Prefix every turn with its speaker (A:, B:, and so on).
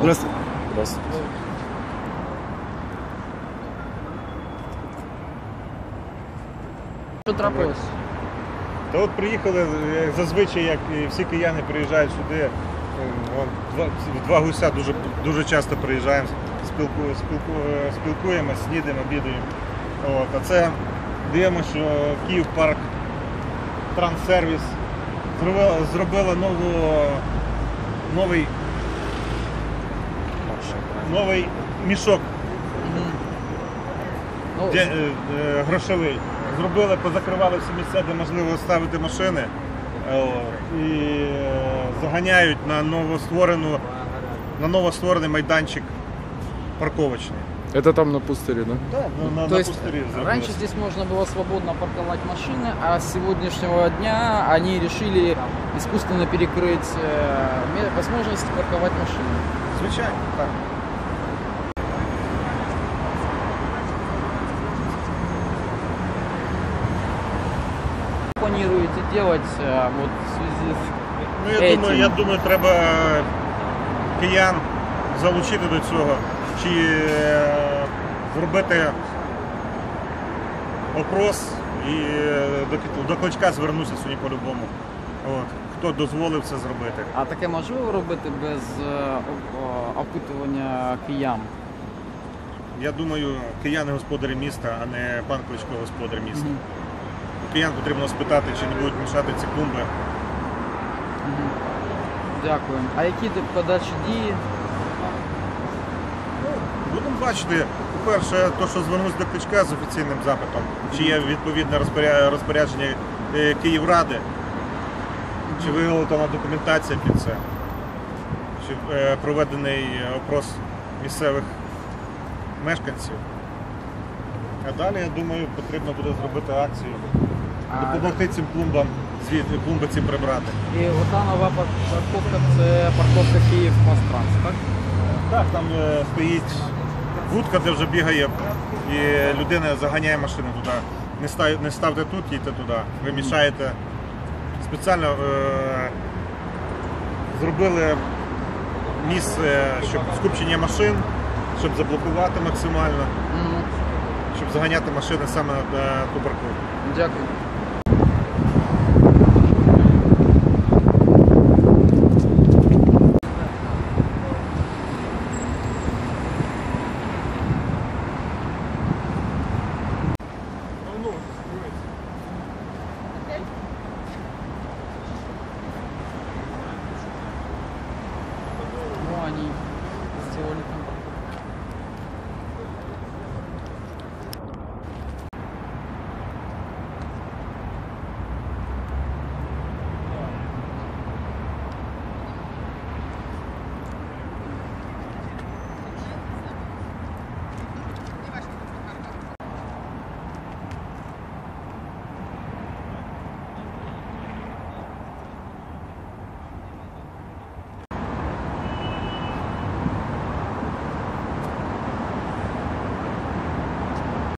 A: Здравствуйте.
B: Здравствуйте.
C: Що трапилось?
A: Та от приїхали, е, зазвичай, як і всі кияни приїжджають сюди. е, Вон, два, два гуся дуже, дуже часто приїжджаємо, спілку, спілку, е, спілкуємося, снідаємо, обідаємо. От, а це дивимося, що Київ парк Транссервіс зробила, зробила нову, новий, новий мішок
C: Ну,
A: де, е, е, грошовий. Зробили, позакривали всі місця, де можливо ставити машини. Е, о, І е, заганяють на новостворену, на новостворений майданчик парковочний.
B: Это там на пустыре, да?
A: Да, на, на,
C: То
A: на
C: есть
A: пустирі зробили.
C: раньше здесь можно было свободно парковать машины, а с сегодняшнего дня они решили искусственно перекрыть э, ме- возможность парковать машины.
A: Звичайно, так.
C: Планируете делать э, вот в связи с
A: Ну, я
C: Етім.
A: думаю, я думаю, треба киян залучити до цього, чи е, зробити опрос і е, до, до кличка звернутися сьогодні по-любому. От. Хто дозволив це зробити?
C: А таке можливо робити без е, опитування киян?
A: Я думаю, кияни господарі міста, а не пан Кличко господар міста. Киян потрібно спитати, чи не будуть мішати ці клумби.
C: Дякую. А які тут подальші дії?
A: Будемо бачити, по-перше, то, що звернусь до Кличка з офіційним запитом, чи є відповідне розпоря- розпорядження е, Київради, чи виготовлена документація під це, чи е, проведений опрос місцевих мешканців. А далі, я думаю, потрібно буде зробити акцію, допомогти цим клумбам, звідти клумби ці прибрати.
C: і ота нова парковка це парковка Київ Пастранс, так?
A: Так, там е, стоїть будка, де вже бігає, і людина заганяє машину туди. Не, став, не ставте тут, їдьте туди. Ви мішаєте. Спеціально е, зробили місце, щоб скупчення машин, щоб заблокувати максимально, заганяти машини саме по парку.
C: Дякую.